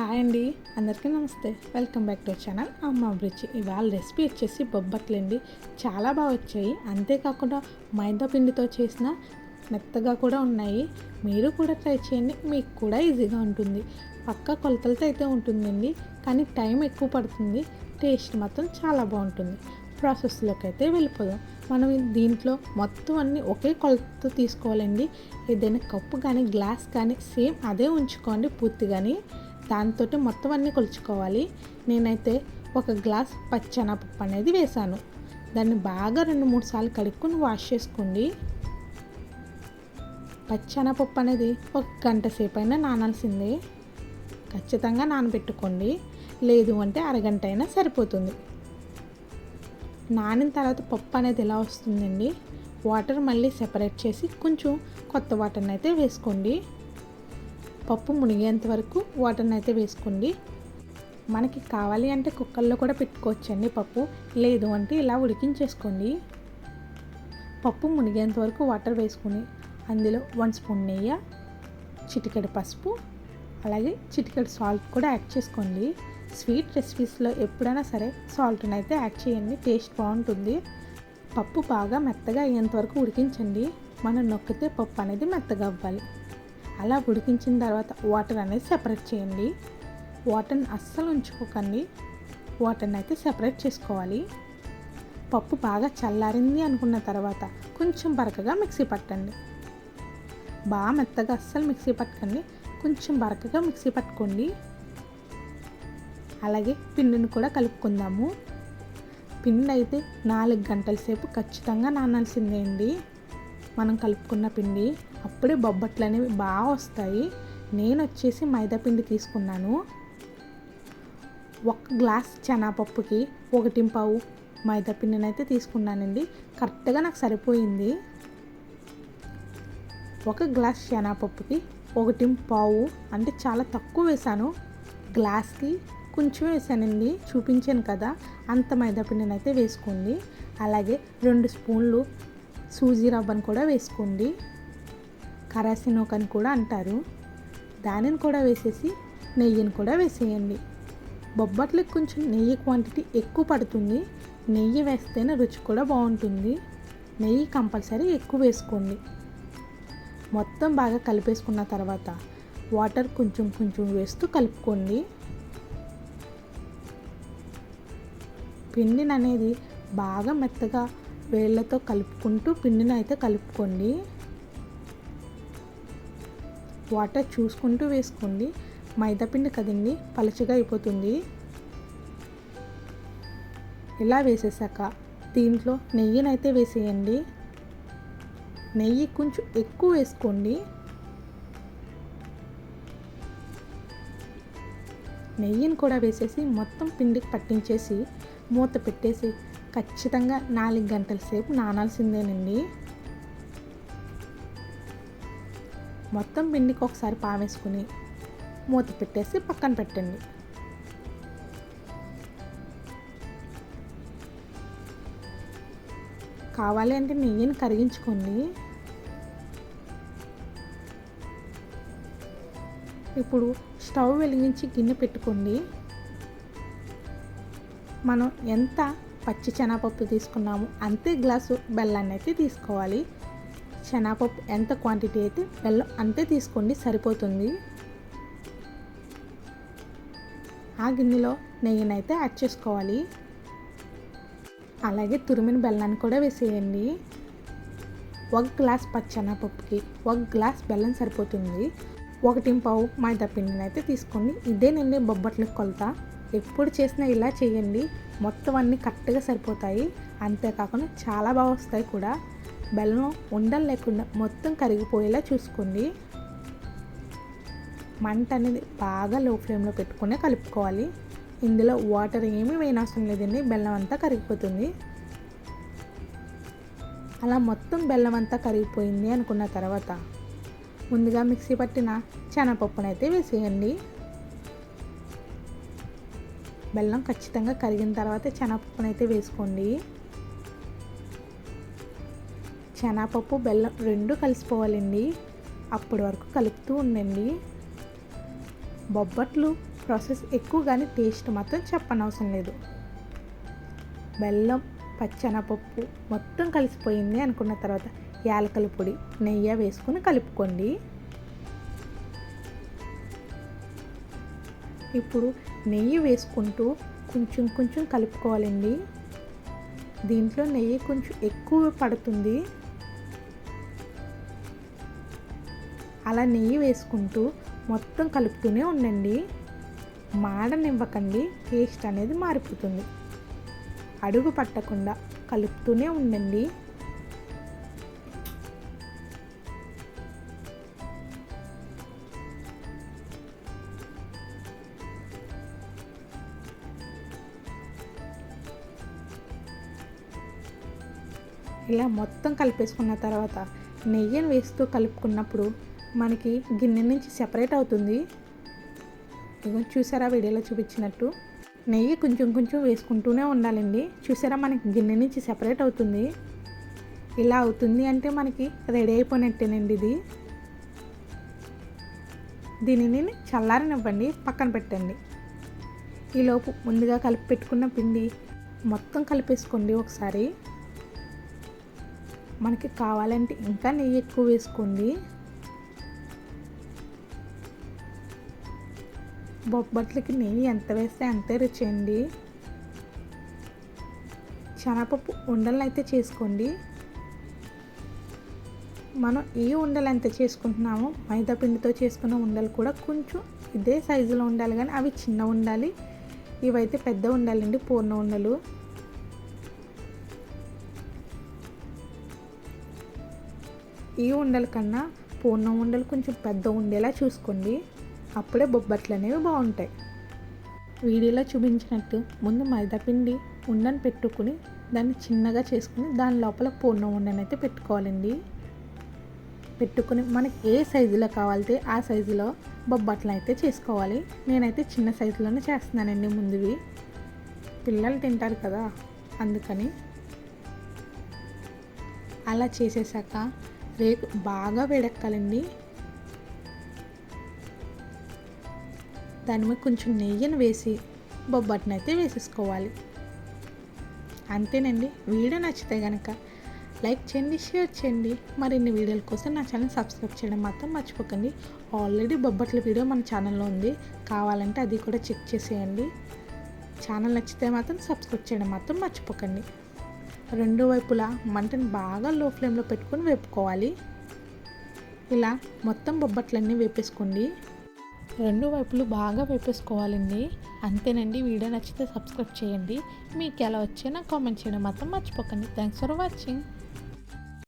Hi అండి అందరికీ నమస్తే. Welcome back to channel. అమ్మ అభిరుచి ఇవాళ రెసిపీ వచ్చేసి బొబ్బట్లండి చాలా బాగా వచ్చాయి. అంతేకాకుండా మైదా పిండితో చేసిన మెత్తగా కూడా ఉన్నాయి. మీరు కూడా ట్రై చేయండి. మీకు కూడా ఈజీగా ఉంటుంది. పక్క కొలతలతో అయితే ఉంటుందండి. కానీ టైం ఎక్కువ పడుతుంది. టేస్ట్ మాత్రం చాలా బాగుంటుంది. ప్రాసెస్లోకి అయితే వెళ్ళిపోదాం. మనం దీంట్లో మొత్తం అన్నీ ఒకే కొలతతో తీసుకోవాలండి. ఏదైనా కప్పు కానీ గ్లాస్ కానీ సేమ్ అదే ఉంచుకోండి పూర్తిగాని. దాంతో మొత్తం అన్నీ కొలుచుకోవాలి. నేనైతే ఒక గ్లాస్ పచ్చెనపప్పు అనేది వేశాను. దాన్ని బాగా రెండు మూడు సార్లు కడుక్కుని వాష్ చేసుకోండి. పచ్చెనపప్పు అనేది ఒక గంట సేపు అయినా నానాల్సిందే. ఖచ్చితంగా నానబెట్టుకోండి. లేదు అంటే అరగంట అయినా సరిపోతుంది. నానిన తర్వాత పప్పు అనేది ఎలా వస్తుందండి? వాటర్ మళ్ళీ సెపరేట్ చేసి కొంచెం కొత్త వాటర్ని అయితే వేసుకోండి. పప్పు మునిగేంత వరకు వాటర్ని అయితే వేసుకోండి. మనకి కావాలి అంటే కుక్కర్లో కూడా పెట్టుకోవచ్చండి పప్పు. లేదు అంటే ఇలా ఉడికించేసుకోండి. పప్పు మునిగేంత వరకు వాటర్ వేసుకొని అందులో వన్ స్పూన్ నెయ్యి చిటికెడు పసుపు అలాగే చిటికెడు సాల్ట్ కూడా యాడ్ చేసుకోండి. స్వీట్ రెసిపీస్లో ఎప్పుడైనా సరే సాల్ట్ని అయితే యాడ్ చేయండి టేస్ట్ బాగుంటుంది. పప్పు బాగా మెత్తగా అయ్యేంత వరకు ఉడికించండి. మనం నొక్కితే పప్పు అనేది మెత్తగా అవ్వాలి. అలా ఉడికించిన తర్వాత వాటర్ అనేది సెపరేట్ చేయండి. వాటర్ని అస్సలు ఉంచుకోకండి. వాటర్ని అయితే సెపరేట్ చేసుకోవాలి. పప్పు బాగా చల్లారింది అనుకున్న తర్వాత కొంచెం బరకగా మిక్సీ పట్టండి. బాగా మెత్తగా అస్సలు మిక్సీ పట్టకండి. కొంచెం బరకగా మిక్సీ పట్టుకోండి. అలాగే పిండిని కూడా కలుపుకుందాము. పిండి అయితే నాలుగు గంటల సేపు ఖచ్చితంగా నానాల్సిందే అండి. మనం కలుపుకున్న పిండి అప్పుడే బొబ్బట్లు అనేవి బాగా వస్తాయి. నేను వచ్చేసి మైదా పిండి తీసుకున్నాను. ఒక గ్లాస్ శనగపప్పుకి ఒకటి పావు మైదా పిండిని అయితే తీసుకున్నానండి. కరెక్ట్గా నాకు సరిపోయింది. ఒక గ్లాస్ శనగపప్పుకి ఒకటి పావు అంటే చాలా తక్కువ వేసాను గ్లాస్కి కొంచెం వేసానండి చూపించాను కదా. అంత మైదా పిండిని అయితే వేసుకోండి. అలాగే రెండు స్పూన్లు సూజీ రవ్వను కూడా వేసుకోండి. కరాసినోక్ అని కూడా అంటారు. దానిని కూడా వేసేసి నెయ్యిని కూడా వేసేయండి. బొబ్బట్లకు కొంచెం నెయ్యి క్వాంటిటీ ఎక్కువ పడుతుంది. నెయ్యి వేస్తేనే రుచి కూడా బాగుంటుంది. నెయ్యి కంపల్సరీ ఎక్కువ వేసుకోండి. మొత్తం బాగా కలిపేసుకున్న తర్వాత వాటర్ కొంచెం కొంచెం వేస్తూ కలుపుకోండి. పిండిని అనేది బాగా మెత్తగా వేళ్ళతో కలుపుకుంటూ పిండిని అయితే కలుపుకోండి. వాటర్ చూసుకుంటూ వేసుకోండి. మైదా పిండి కదండి పలచగా అయిపోతుంది. ఇలా వేసేసాక దీంట్లో నెయ్యినైతే వేసేయండి. నెయ్యి కొంచెం ఎక్కువ వేసుకోండి. నెయ్యిని కూడా వేసేసి మొత్తం పిండికి పట్టించేసి మూత పెట్టేసి ఖచ్చితంగా నాలుగు గంటల సేపు నానాల్సిందేనండి. మొత్తం పిండికి ఒకసారి పామేసుకుని మూత పెట్టేసి పక్కన పెట్టండి. కావాలి అంటే నెయ్యిని కరిగించుకోండి. ఇప్పుడు స్టవ్ వెలిగించి గిన్నె పెట్టుకోండి. మనం ఎంత పచ్చి శనగపప్పు తీసుకున్నాము. అంతే గ్లాసు బెల్లాన్ని అయితే తీసుకోవాలి. శనగపప్పు ఎంత క్వాంటిటీ అయితే బెల్లం అంతే తీసుకోండి సరిపోతుంది. ఆ గిన్నెలో నెయ్యిని అయితే యాడ్ చేసుకోవాలి. అలాగే తురిమిన బెల్లాన్ని కూడా వేసేయండి. ఒక గ్లాస్ పచ్చెనపప్పుకి ఒక గ్లాస్ బెల్లం సరిపోతుంది. ఒకటి పావు మైదా పిండిని అయితే తీసుకోండి. ఇదేనండి బొబ్బట్లకు కొలత. ఎప్పుడు చేసినా ఇలా చేయండి. మొత్తం అన్నీ కరెక్ట్గా సరిపోతాయి. అంతేకాకుండా చాలా బాగా వస్తాయి కూడా. బెల్లం ఉండలు లేకుండా మొత్తం కరిగిపోయేలా చూసుకోండి. మంట అనేది బాగా లో ఫ్లేమ్లో పెట్టుకునే కలుపుకోవాలి. ఇందులో వాటర్ ఏమీ వేయనవసరం లేదండి. బెల్లం అంతా కరిగిపోతుంది. అలా మొత్తం బెల్లం అంతా కరిగిపోయింది అనుకున్న తర్వాత ముందుగా మిక్సీ పట్టిన శనగపప్పునైతే వేసేయండి. బెల్లం ఖచ్చితంగా కరిగిన తర్వాత శనగపప్పునైతే వేసుకోండి. శనగపప్పు బెల్లం రెండు కలిసిపోవాలండి. అప్పటి వరకు కలుపుతూ ఉండండి. బొబ్బట్లు ప్రాసెస్ ఎక్కువ కానీ టేస్ట్ మాత్రం చెప్పనవసరం లేదు. బెల్లం పచ్చనపప్పు మొత్తం కలిసిపోయింది అనుకున్న తర్వాత యాలకల పొడి నెయ్యి వేసుకుని కలుపుకోండి. ఇప్పుడు నెయ్యి వేసుకుంటూ కొంచెం కొంచెం కలుపుకోవాలండి. దీంట్లో నెయ్యి కొంచెం ఎక్కువ పడుతుంది. అలా నెయ్యి వేసుకుంటూ మొత్తం కలుపుతూనే ఉండండి. మాడనివ్వకండి టేస్ట్ అనేది మారిపోతుంది. అడుగు పట్టకుండా కలుపుతూనే ఉండండి. ఇలా మొత్తం కలిపేసుకున్న తర్వాత నెయ్యిని వేస్తూ కలుపుకున్నప్పుడు మనకి గిన్నె నుంచి సెపరేట్ అవుతుంది. ఇగో చూసారా వీడియోలో చూపించినట్టు? నెయ్యి కొంచెం కొంచెం వేసుకుంటూనే ఉండాలండి. చూసారా మనకి గిన్నె నుంచి సెపరేట్ అవుతుంది. ఇలా అవుతుంది అంటే మనకి రెడీ అయిపోయినట్టేనండి ఇది. దీనిని చల్లారనివ్వండి పక్కన పెట్టండి. ఈలోపు ముందుగా కలిపి పెట్టుకున్న పిండి మొత్తం కలిపేసుకోండి ఒకసారి. మనకి కావాలంటే ఇంకా నెయ్యి ఎక్కువ వేసుకోండి. బొబ్బట్లకి నెయ్యి ఎంత వేస్తే అంతే రుచి అండి శనగపప్పు ఉండలను అయితే చేసుకోండి. మనం ఏ ఉండలు ఎంత చేసుకుంటున్నామో మైదా పిండితో చేసుకున్న ఉండలు కూడా కొంచెం ఇదే సైజులో ఉండాలి కానీ అవి చిన్న ఉండాలి. ఇవైతే పెద్ద ఉండాలండి పూర్ణ ఉండలు. ఈ ఉండల కన్నా పూర్ణం ఉండలు కొంచెం పెద్ద ఉండేలా చూసుకోండి. అప్పుడే బొబ్బట్లు అనేవి బాగుంటాయి. వీడియోలో చూపించినట్టు ముందు మైదా పిండి ఉండని పెట్టుకుని దాన్ని చిన్నగా చేసుకుని దాని లోపల పూర్ణం ఉండని అయితే పెట్టుకోవాలండి. పెట్టుకుని మనకి ఏ సైజులో కావాలితే ఆ సైజులో బొబ్బట్లు అయితే చేసుకోవాలి. నేనైతే చిన్న సైజులోనే చేస్తున్నానండి ముందువి. పిల్లలు తింటారు కదా అందుకని. అలా చేసేసాక రేకు బాగా వేడెక్కాలండి. దాని మీద కొంచెం నెయ్యిని వేసి బొబ్బట్ని అయితే వేసేసుకోవాలి. అంతేనండి. వీడియో నచ్చితే కనుక లైక్ చేయండి షేర్ చేయండి. మరిన్ని వీడియోల కోసం నా ఛానల్ సబ్స్క్రైబ్ చేయడం మాత్రం మర్చిపోకండి. ఆల్రెడీ బొబ్బట్ల వీడియో మన ఛానల్లో ఉంది. కావాలంటే అది కూడా చెక్ చేసేయండి. ఛానల్ నచ్చితే మాత్రం సబ్స్క్రైబ్ చేయడం మాత్రం మర్చిపోకండి. రెండు వైపులా మంటను బాగా లో ఫ్లేమ్లో పెట్టుకొని వేపుకోవాలి. ఇలా మొత్తం బొబ్బట్లన్నీ వేపేసుకోండి. రెండు వైపులు బాగా వేపేసుకోవాలండి. అంతేనండి. వీడియో నచ్చితే సబ్స్క్రైబ్ చేయండి. మీకు ఎలా వచ్చే కామెంట్ చేయడం మాత్రం మర్చిపోకండి. Thanks for watching